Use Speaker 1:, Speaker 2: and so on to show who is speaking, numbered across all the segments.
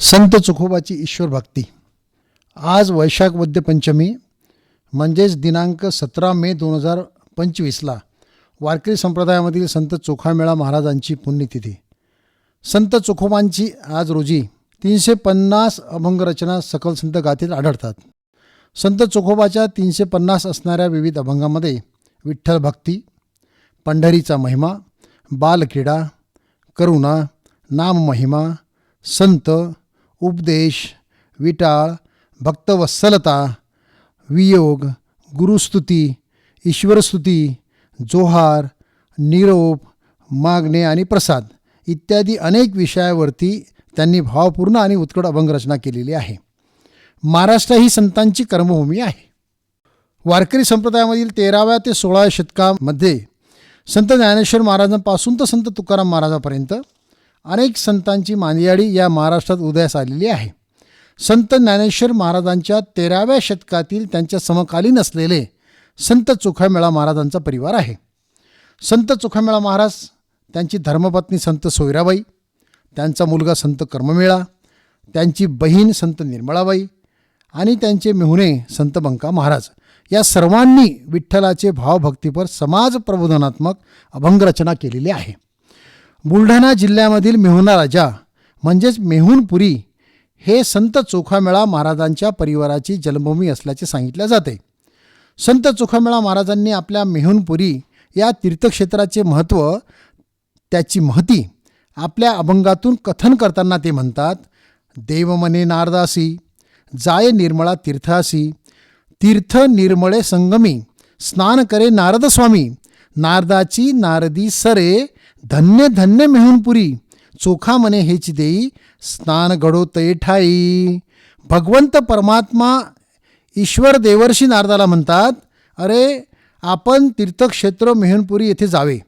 Speaker 1: संत चुखोबाची ईश्वर भक्ती. आज वैशाख वद्य पंचमी म्हणजेच दिनांक सतरा मे दोन हजार पंचवीसला वारकरी संप्रदायामधील संत चोखामेळा महाराजांची पुण्यतिथी. संत चोखोबांची आज रोजी तीनशे पन्नास अभंगरचना सकल संत गाथेत आढळतात. संत चोखोबाच्या तीनशे पन्नास असणाऱ्या विविध अभंगामध्ये विठ्ठल भक्ती पंढरीचा महिमा बालक्रीडा करुणा नाममहिमा संत उपदेश विटाळ भक्तवत्सलता वियोग गुरुस्तुती ईश्वरस्तुती जोहार निरोप मागणे आणि प्रसाद इत्यादी अनेक विषयावरती त्यांनी भावपूर्ण आणि उत्कट अभंगरचना केलेली आहे. महाराष्ट्र ही संतांची कर्मभूमी आहे. वारकरी संप्रदायामधील तेराव्या ते सोळाव्या शतकामध्ये संत ज्ञानेश्वर महाराजांपासून तर संत तुकाराम महाराजांपर्यंत अनेक संतांची मांदियाळी या महाराष्ट्रात उदयास आलेली आहे. संत ज्ञानेश्वर महाराजांच्या तेराव्या शतकातील त्यांच्या समकालीन असलेले संत चुखामेळा महाराजांचा परिवार आहे. संत चुखामेळा महाराज त्यांची धर्मपत्नी संत सोयराबाई त्यांचा मुलगा संत कर्ममेळा त्यांची बहीण संत निर्मळाबाई आणि त्यांचे मेहुणे संत बंका महाराज. या सर्वांनी विठ्ठलाचे भावभक्तीपर समाज प्रबोधनात्मक अभंगरचना केलेली आहे. बुलढाणा जिल्ह्यामधील मेहुणा राजा म्हणजेच मेहुणपुरी हे संत चोखामेळा महाराजांच्या परिवाराची जन्मभूमी असल्याचे सांगितले जाते. संत चोखामेळा महाराजांनी आपल्या मेहुणपुरी या तीर्थक्षेत्राचे महत्त्व त्याची महती आपल्या अभंगातून कथन करताना ते म्हणतात देवमने नारदासी जाय निर्मळा तीर्थासी तीर्थ निर्मळे संगमी स्नान करे नारदस्वामी नारदाची नारदी सरे धन्य धन्य मेहुणपुरी चोखा मने हेची देई स्नान घडो तये ठाई. भगवंत परमात्मा ईश्वर देवर्षी नारदाला म्हणतात अरे आपण तीर्थक्षेत्र मेहनपुरी येथे जावे.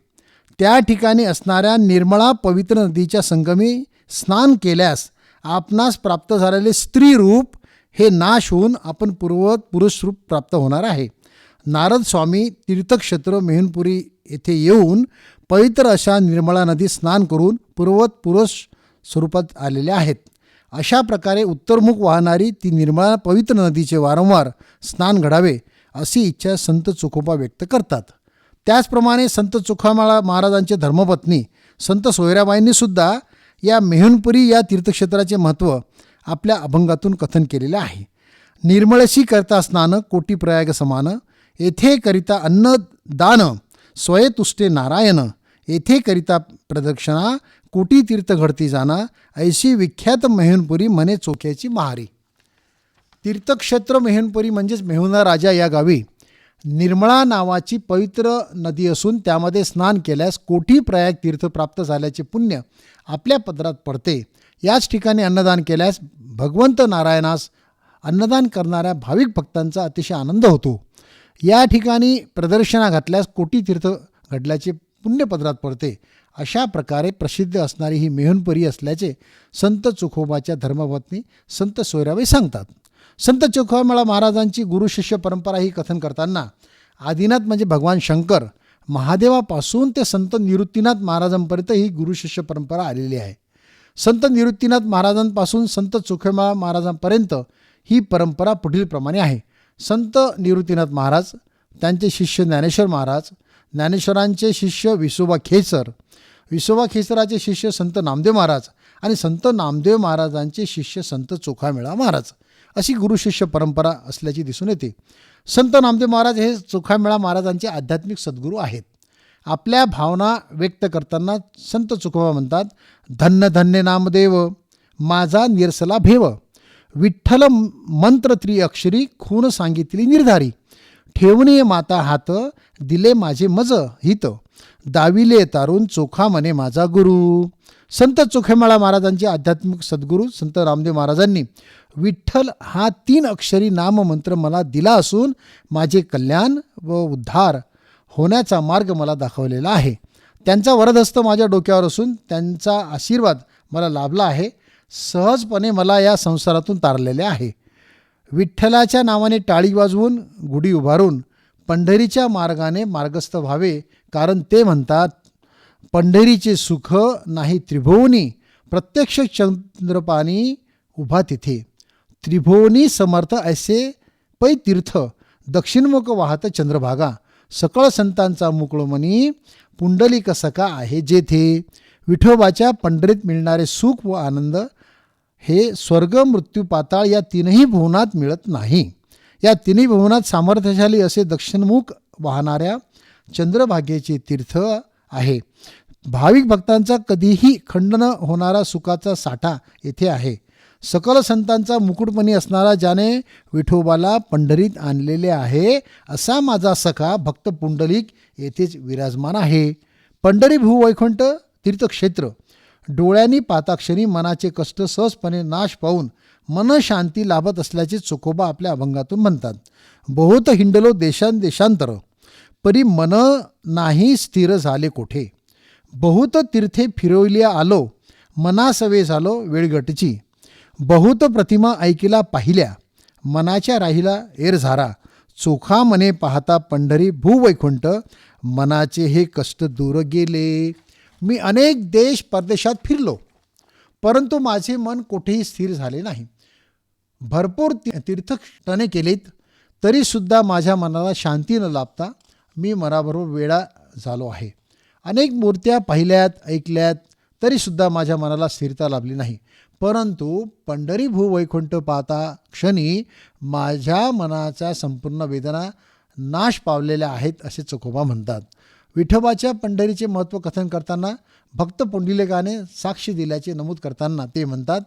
Speaker 1: त्या ठिकाणी असणाऱ्या निर्मळा पवित्र नदीच्या संगमी स्नान केल्यास आपणास प्राप्त झालेले स्त्री रूप हे नाश होऊन आपण पूर्ववत पुरुष रूप प्राप्त होणार आहे. नारद स्वामी तीर्थक्षेत्र मेहनपुरी येथे येऊन पवित्र अशा निर्मळा नदी स्नान करून पूर्वत पुरुष स्वरूपात आलेल्या आहेत. अशा प्रकारे उत्तरमुख वाहणारी ती निर्मळा पवित्र नदीचे वारंवार स्नान घडावे अशी इच्छा संत चुखोबा व्यक्त करतात. त्याचप्रमाणे संत चुखामाळा महाराजांचे धर्मपत्नी संत सोयराबाईंनी सुद्धा या मेहनपुरी या तीर्थक्षेत्राचे महत्त्व आपल्या अभंगातून कथन केलेले आहे. निर्मळशी करता स्नान कोटी प्रयाग समान येथे करिता अन्न दान स्वयतुष्टे नारायण येथे करिता प्रदक्षिणा कोटी तीर्थ घडती जाणा ऐशी विख्यात मेहनपुरी मने चोख्याची महारी. तीर्थक्षेत्र मेहनपुरी म्हणजेच मेहुना राजा या गावी निर्मळा नावाची पवित्र नदी असून त्यामध्ये स्नान केल्यास कोटी प्रयाग तीर्थ प्राप्त झाल्याचे पुण्य आपल्या पदरात पडते. याच ठिकाणी अन्नदान केल्यास भगवंत नारायणास अन्नदान करणाऱ्या भाविक भक्तांचा अतिशय आनंद होतो. या ठिकाणी प्रदर्शना घातल्यास कोटी तीर्थ घडल्याचे पुण्यपत्रात पडते. अशा प्रकारे प्रसिद्ध असणारी ही मेहनपुरी असल्याचे संत चुखोबाच्या धर्मपत्नी संत सोयराबाई सांगतात. संत चोखोबाळा महाराजांची गुरुशिष्य परंपरा ही कथन करताना आदिनाथ म्हणजे भगवान शंकर महादेवापासून ते संत निवृत्तीनाथ महाराजांपर्यंत ही गुरुशिष्य परंपरा आलेली आहे. संत निवृत्तीनाथ महाराजांपासून संत चोखेमाळा महाराजांपर्यंत ही परंपरा पुढीलप्रमाणे आहे. संत निवृत्तीनाथ महाराज त्यांचे शिष्य ज्ञानेश्वर महाराज ज्ञानेश्वरांचे शिष्य विसोबा खेचर विसोबा खेचराचे शिष्य संत नामदेव महाराज आणि संत नामदेव महाराजांचे शिष्य संत चोखामेळा महाराज. अशी गुरुशिष्य परंपरा असल्याची दिसून येते. संत नामदेव महाराज हे चोखामेळा महाराजांचे आध्यात्मिक सद्गुरू आहेत. आपल्या भावना व्यक्त करताना संत चुकोबा म्हणतात धन्य धन्य नामदेव माझा निरसला भेव. विठ्ठल मंत्र त्रिअक्षरी खून सांगितली निर्धारी. ठेवणी माता हात दिले माझे मज हित. दाविले तारून चोखा मने माझा गुरु. संत चोखेमाळा महाराजांचे आध्यात्मिक सद्गुरू संत रामदेव महाराजांनी विठ्ठल हा तीन अक्षरी नाममंत्र मला दिला असून माझे कल्याण व उद्धार होण्याचा मार्ग मला दाखवलेला आहे. त्यांचा वरदहस्त माझ्या डोक्यावर असून त्यांचा आशीर्वाद मला लाभला आहे. सहजपणे मला या संसारातून तारलेले आहे. विठ्ठलाच्या नावाने टाळी वाजवून गुढी उभारून पंढरीच्या मार्गाने मार्गस्थ व्हावे कारण ते म्हणतात पंढरीचे सुख नाही त्रिभुवनी प्रत्यक्ष चंद्रपाणी उभा तिथे. त्रिभुवनी समर्थ ऐसे पै तीर्थ दक्षिणमुख वाहत चंद्रभागा. सकळ संतांचा मुकुळमणी पुंडलिक सखा आहे जेथे. विठोबाच्या पंढरीत मिळणारे सुख व आनंद हे स्वर्ग मृत्यू पाताळ या तीनही भुवनात मिळत नाही. या तिन्ही भुवनात सामर्थ्यशाली असे दक्षिणमुख वाहणाऱ्या चंद्रभागेचे तीर्थ आहे. भाविक भक्तांचा कधीही खंड न होणारा सुखाचा साठा येथे आहे. सकल संतांचा मुकुटमणी असणारा ज्याने विठोबाला पंढरीत आणलेले आहे असा माझा सखा भक्त पुंडलिक येथेच विराजमान आहे. पंढरी भूवैकुंठ तीर्थक्षेत्र डोळ्यांनी पाताक्षणी मनाचे कष्ट सहजपणे नाश पाहून मनशांती लाभत असल्याचे चोखोबा आपल्या अभंगातून म्हणतात. बहुत हिंडलो देशांदेशांतर परी मन नाही स्थिर झाले कोठे? बहुत तीर्थे फिरवल्या आलो मनासवे झालो वेळगटची. बहुत प्रतिमा ऐकिला पाहिल्या मनाच्या राहिला एरझारा चोखा मने पाहता पंढरी भूवैकुंठ मनाचे हे कष्ट दूर गेले. मी अनेक देश परदेशात फिरलो परंतु माझे मन कुठेही स्थिर झाले नाही. भरपूर ती- तीर्थटणे केलीत तरीसुद्धा माझ्या मनाला शांती न लाभता मी मनाबरोबर वेळा झालो आहे. अनेक मूर्त्या पाहिल्यात ऐकल्यात तरीसुद्धा माझ्या मनाला स्थिरता लाभली नाही. परंतु पंढरी भूवैकुंठ पाहता क्षणी माझ्या मनाच्या संपूर्ण वेदना नाश पावलेल्या आहेत असे चकोबा म्हणतात. विठोबाच्या पंढरीचे महत्त्व कथन करताना भक्त पुंडिलेकाने साक्ष दिल्याचे नमूद करताना ते म्हणतात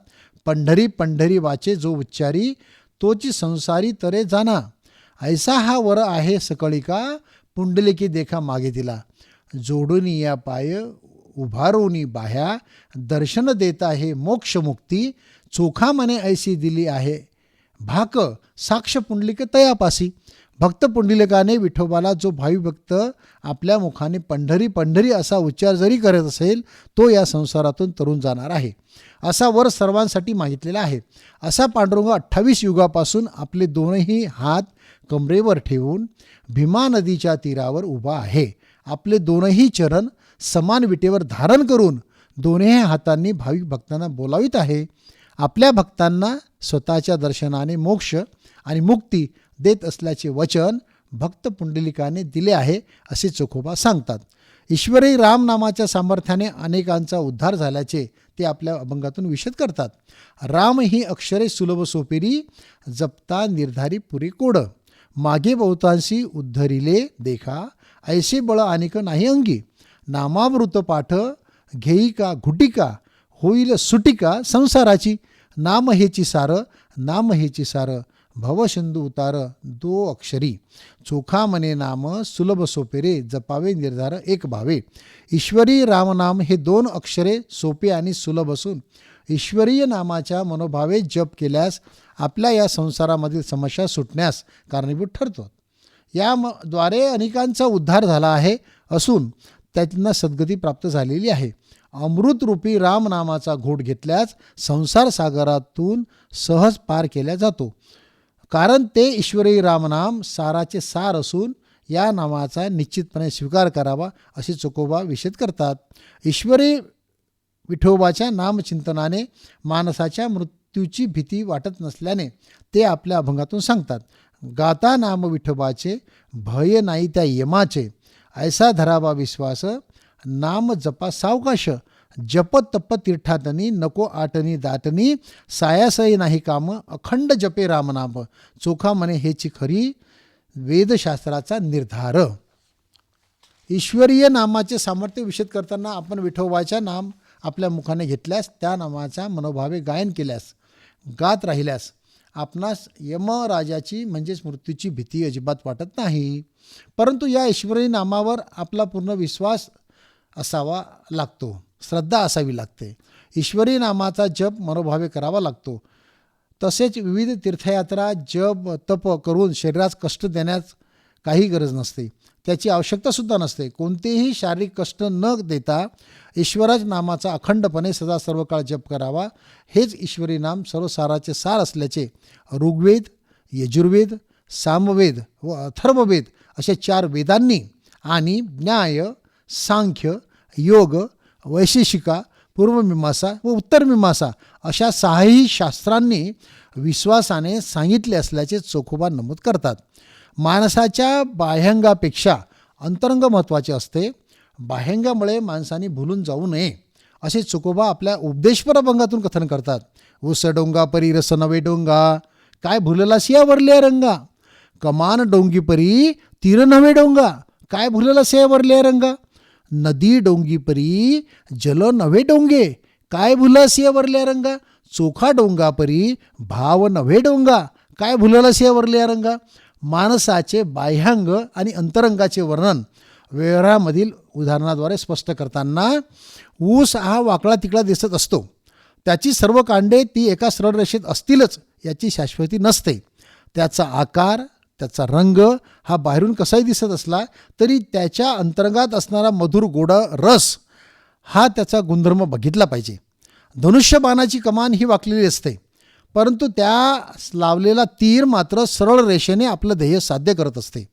Speaker 1: पंढरी पंढरी वाचे जो उच्चारी तोची संसारी तरे जाना. ऐसा हा वर आहे सकळिका पुंडलिकी देखा मागे दिला. जोडून या पाय उभारोनी बाह्या. दर्शन देत आहे मोक्षमुक्ती चोखा मने ऐसी दिली आहे. भाक साक्ष पुंडलिक तयापासी. भक्त पुंडलिकाने विठोबाला जो भावी भक्त आपल्या मुखाने पंढरी पंढरी असा उच्चार जरी करत असेल तो या संसारातून तरुण जाणार आहे. असा वर सर्वांसाठी मागितलेला आहे. असा पांडुरंग अठ्ठावीस युगापासून आपले दोनही हात कमरेवर ठेवून भीमा नदीच्या तीरावर उभा आहे. आपले दोनही चरण समान विटेवर धारण करून दोन्ही हातांनी भाविक भक्तांना बोलावित आहे. आपल्या भक्तांना स्वतःच्या दर्शनाने मोक्ष आणि मुक्ती देत असल्याचे वचन भक्त पुंडलिकाने दिले आहे असे चोखोबा सांगतात. ईश्वरी रामनामाच्या सामर्थ्याने अनेकांचा उद्धार झाल्याचे ते आपल्या अभंगातून विशद करतात. राम ही अक्षरे सुलभ सोपेरी जपता निर्धारी पुरी कोड. मागे बहुतांशी उद्धरिले देखा ऐसे बळ अनेक नाही अंगी. नामावृत पाठ घेई का घुटिका होईल सुटिका संसाराची. नाम हेची सार नाम हेची सारं भवसिंधू उतार दो अक्षरी. चोखा मने नाम सुलभ सोपेरे जपावे निर्धार एक भावे. ईश्वरी रामनाम हे दोन अक्षरे सोपे आणि सुलभ असून ईश्वरीय नामाच्या मनोभावे जप केल्यास आपल्या या संसारामधील समस्या सुटण्यास कारणीभूत ठरतो. या अनेकांचा उद्धार झाला आहे असून त्यांना सद्गती प्राप्त झालेली आहे. अमृतरूपी रामनामाचा घोट घेतल्यास संसार सागरातून सहज पार केला जातो. कारण ते ईश्वरी रामनाम साराचे सार असून या नामाचा निश्चितपणे स्वीकार करावा असे चुकोबा विषद करतात. ईश्वरी विठोबाच्या नामचिंतनाने माणसाच्या मृत्यूची भीती वाटत नसल्याने ते आपल्या अभंगातून सांगतात. गाता नाम विठोबाचे भय नाही त्या यमाचे ऐसा धरावा विश्वास नाम जपा सावकाश जप तप तीर्थातनी नको आटनी दाटनी सायासही नाही काम अखंड जपे रामनाम. चोखा म्हणे हेची खरी वेदशास्त्राचा निर्धार. ईश्वरीय नामाचे सामर्थ्य विषद करताना आपण विठोबाच्या नाम आपल्या मुखाने घेतल्यास त्या नामाचा मनोभावे गायन केल्यास गात राहिल्यास आपणास यमराजाची म्हणजेच मृत्यूची भीती अजिबात वाटत नाही. परंतु या ईश्वरी नामावर आपला पूर्ण विश्वास असावा लागतो. श्रद्धा असावी लागते. ईश्वरी नामाचा जप मनोभावे करावा लागतो. तसेच विविध तीर्थयात्रा जप तप करून शरीरास कष्ट देण्यास काही गरज नसते. त्याची आवश्यकतासुद्धा नसते. कोणतेही शारीरिक कष्ट न देता ईश्वराज नामाचा अखंडपणे सदा सर्व काळ जप करावा. हेच ईश्वरी नाम सर्वसाराचे सार असल्याचे ऋग्वेद यजुर्वेद सामवेद व अथर्ववेद अशा चार वेदांनी आणि न्याय सांख्य योग वैशेषिका पूर्वमीमांसा व उत्तरमीमांसा अशा सहाही शास्त्रांनी विश्वासाने सांगितले असल्याचे चोखोबा नमूद करतात. माणसाच्या बाह्यंगापेक्षा अंतरंग महत्त्वाचे असते. बाह्यंगामुळे माणसाने भुलून जाऊ नये असे चुकोबा आपल्या उपदेशपर अभंगातून कथन करतात. उस डोंगा परी रस नवे डोंगा काय भुलला या वरल्या रंगा? कमान डोंगी परी तीर नवे डोंगा काय भुलला या वरल्या रंगा? नदी डोंगी परी जल नव्हे डोंगे. काय भुलसिय वरल्या रंगा? चोखा डोंगा परी भाव नव्हे डोंगा. काय भुललसिय वरल्या रंगा? माणसाचे बाह्यांग आणि अंतरंगाचे वर्णन. वेळामधील उदाहरणाद्वारे स्पष्ट करताना ऊस हा वाकडा तिकडा दिसत असतो. त्याची सर्व कांडे ती एका सरळ रेषेत असतीलच याची शाश्वती नसते. त्याचा आकार त्याचा रंग हा बाहेरून कसाही दिसत असला तरी त्याच्या अंतर्गात असणारा मधुर गोड रस हा त्याचा गुणधर्म बघितला पाहिजे. धनुष्यबाणाची कमान ही वाकलेली असते परंतु त्या लावलेला तीर मात्र सरळ रेषेने आपलं ध्येय साध्य करत असते.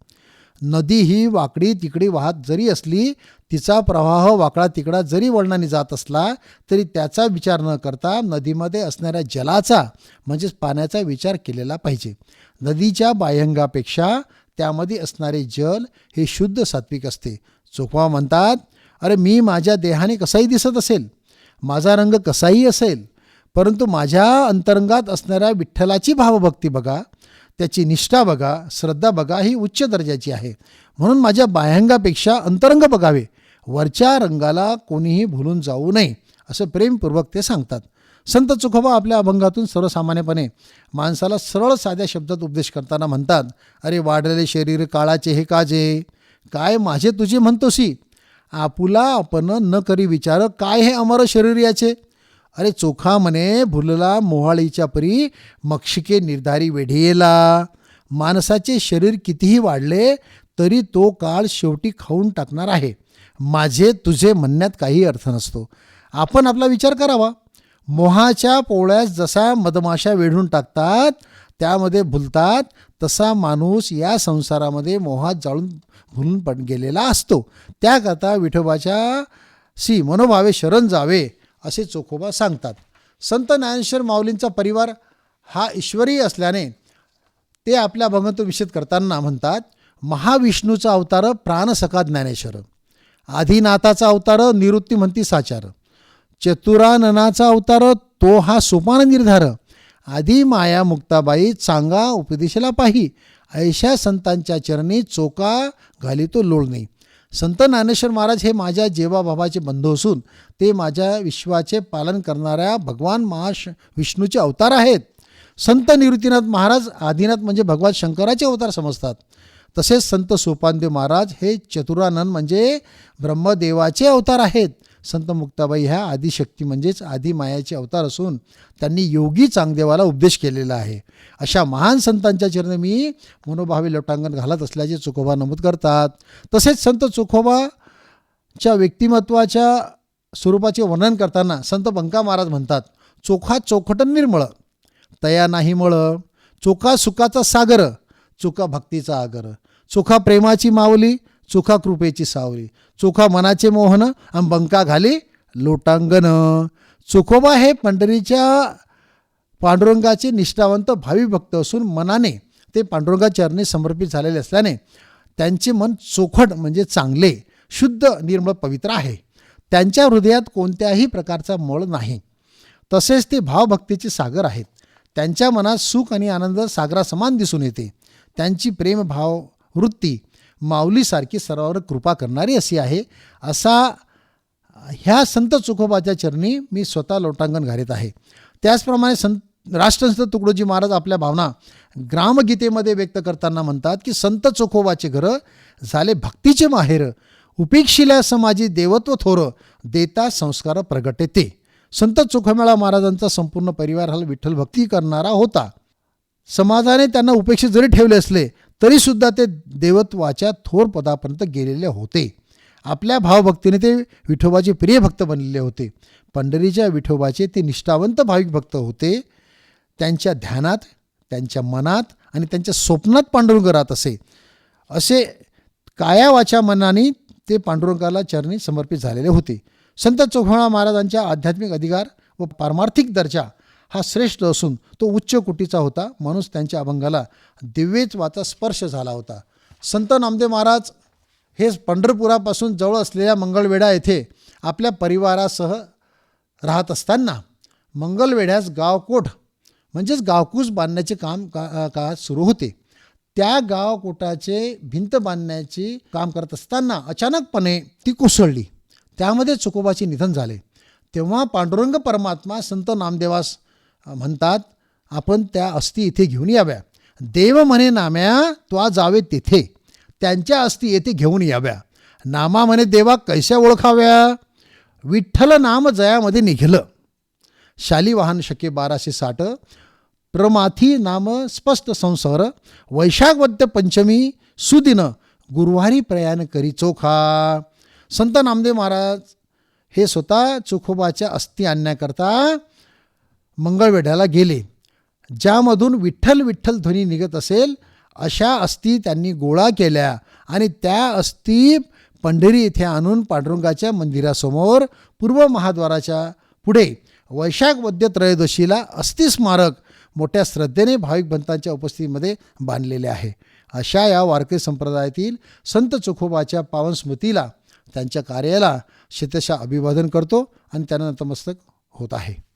Speaker 1: नदी ही वाकडी तिकडी वाहत जरी असली तिचा प्रवाह वाकडा तिकडा जरी वळणाने जात असला तरी त्याचा विचार न करता नदीमध्ये असणाऱ्या जलाचा म्हणजेच पाण्याचा विचार केलेला पाहिजे. नदीच्या बाह्यंगापेक्षा त्यामध्ये असणारे जल हे शुद्ध सात्विक असते. चोखवा म्हणतात अरे मी माझ्या देहाने कसाही दिसत असेल माझा रंग कसाही असेल परंतु माझ्या अंतरंगात असणाऱ्या विठ्ठलाची भावभक्ती बघा त्याची निष्ठा बघा श्रद्धा बघा ही उच्च दर्जाची आहे. म्हणून माझ्या बाह्यंगापेक्षा अंतरंग बघावे. वरच्या रंगाला कोणीही भुलून जाऊ नये असं प्रेमपूर्वक ते सांगतात. संत चुखोबा आपल्या अभंगातून सर्वसामान्यपणे माणसाला सरळ साध्या शब्दात उपदेश करताना म्हणतात अरे वाढलेले शरीर काळाचे हे काजे काय माझे तुझे म्हणतोसी? आपुला आपण न करी विचार काय हे अमर शरीर याचे? अरे चोखा म्हणे भुलला मोहाळीच्या परी मक्षिके निर्धारी वेढीला. माणसाचे शरीर कितीही वाढले तरी तो काळ शेवटी खाऊन टाकणार आहे. माझे तुझे म्हणण्यात काही अर्थ नसतो. आपण आपला विचार करावा. मोहाच्या पोळ्यास जसा मधमाशा वेढून टाकतात त्यामध्ये भुलतात तसा माणूस या संसारामध्ये मोहात जाळून भुलून पण गेलेला असतो. त्याकरता विठोबाच्या सी मनोभावे शरण जावे असे चोखोबा सांगतात. संत ज्ञानेश्वर माऊलींचा परिवार हा ईश्वरी असल्याने ते आपल्या भगवंत विषद करताना म्हणतात महाविष्णूचा अवतार प्राणसखा ज्ञानेश्वर आदिनाथाचा अवतार निवृत्ती म्हणती साचार चतुराननाचा अवतार तो हा सोपान निर्धार. आधी माया मुक्ताबाई चांगा उपदेशाला पाही. ऐशा संतांच्या चरणी चोका घाली तो लोळणे. संत ज्ञानेश्वर महाराज हे माझ्या जेवाबाबाचे बंधू असून ते माझ्या विश्वाचे पालन करणाऱ्या भगवान महाश विष्णूचे अवतार आहेत. संत निवृत्तीनाथ महाराज आदिनाथ म्हणजे भगवान शंकराचे अवतार समजतात. तसेच संत सोपानदेव महाराज हे चतुरानंद म्हणजे ब्रह्मदेवाचे अवतार आहेत. संत मुक्ताबाई ह्या आदिशक्ती म्हणजेच आदि मायाचे अवतार असून त्यांनी योगी चांगदेवाला उपदेश केलेला आहे. अशा महान संतांच्या चरणी मी मनोभावी लोटांगण घालत असल्याचे चुकोबा नमूद करतात. तसेच संत चुखोबाच्या व्यक्तिमत्वाच्या स्वरूपाचे वर्णन करताना संत बंका महाराज म्हणतात चोखा चोखटन निर्मळ तया नाही मळ चोखा सुखाचा सागर चुका भक्तीचा आगर चोखा प्रेमाची मावली चोखा कृपेची सावली. चोखा मनाचे मोहन आणि बंका घाली लोटांगण. चोखोबा हे पंढरीच्या पांडुरंगाचे निष्ठावंत भावी भक्त असून मनाने ते पांडुरंगा चरणी समर्पित झालेले असल्याने त्यांचे मन चोखट म्हणजे चांगले शुद्ध निर्मळ पवित्र आहे. त्यांच्या हृदयात कोणत्याही प्रकारचा मळ नाही. तसेच ते भावभक्तीचे सागर आहेत. त्यांच्या मनात सुख आणि आनंद सागरासमान दिसून येते. त्यांची प्रेमभाव वृत्ती माऊलीसारखी सर्वावर कृपा करणारी अशी आहे. असा ह्या संत चुखोबाच्या चरणी मी स्वतः लोटांगण घालीत आहे. त्याचप्रमाणे संत राष्ट्रसंत तुकडोजी महाराज आपल्या भावना ग्रामगीतेमध्ये व्यक्त करताना म्हणतात की संत चोखोबाचे घर झाले भक्तीचे माहेर. उपेक्षिल्या समाजी देवत्व थोर देता संस्कार प्रगटे ते संत चोखमेळा महाराजांचा संपूर्ण परिवार हा विठ्ठल भक्ती करणारा होता. समाजाने त्यांना उपेक्षित जरी ठेवले असले तरीसुद्धा ते देवत्वाच्या थोर पदापर्यंत गेलेले होते. आपल्या भावभक्तीने ते विठोबाचे प्रिय भक्त बनलेले होते. पंढरीच्या विठोबाचे ते निष्ठावंत भाविक भक्त होते. त्यांच्या ध्यानात त्यांच्या मनात आणि त्यांच्या स्वप्नात पांडुरंग राहत असे. असे काया वाच्या मनाने ते पांडुरंगाला चरणी समर्पित झालेले होते. संत चोखोळा महाराजांच्या आध्यात्मिक अधिकार व पारमार्थिक दर्जा हा श्रेष्ठ असून तो उच्च कोटीचा होता म्हणूनच त्यांच्या अभंगाला दिव्यत्वाचा स्पर्श झाला होता. संत नामदेव महाराज हे पंढरपुरापासून जवळ असलेल्या मंगळवेढा येथे आपल्या परिवारासह राहत असताना मंगलवेढ्यास गावकोट म्हणजेच गावकूस बांधण्याचे काम का का सुरू होते. त्या गावकोटाचे भिंत बांधण्याचे काम करत असताना अचानकपणे ती कोसळली. त्यामध्ये चुकोबाचे निधन झाले. तेव्हा पांडुरंग परमात्मा संत नामदेवास म्हणतात आपण त्या अस्थी इथे घेऊन याव्या. देव म्हणे नाम्या त्वा जावे तेथे. त्यांच्या अस्थी येथे घेऊन याव्या. नामा म्हणे देवा कैशा ओळखाव्या? विठ्ठल नाम जयामध्ये निघलं. शालिवाहन शके बाराशे साठ प्रमाथी नाम स्पष्ट संसार वैशाखवद्य पंचमी सुदिन गुरुवारी प्रयाण करी चोखा. संत नामदेव महाराज हे स्वतः चोखोबाच्या अस्थि आणण्याकरता मंगळवेढ्याला गेले. ज्यामधून विठ्ठल विठ्ठल ध्वनी निघत असेल अशा अस्थी त्यांनी गोळा केल्या आणि त्या अस्थी पंढरी येथे आणून पांडुरंगाच्या मंदिरासमोर पूर्व महाद्वाराच्या पुढे वैशाख वद्य त्रयोदशीला अस्थिस्मारक मोठ्या श्रद्धेने भाविक भंतांच्या उपस्थितीमध्ये बांधलेले आहे. अशा या वारकरी संप्रदायातील संत चोखोबाच्या पावन स्मृतीला त्यांच्या कार्याला शेतशा अभिवादन करतो आणि त्यांना नतमस्तक होत आहे.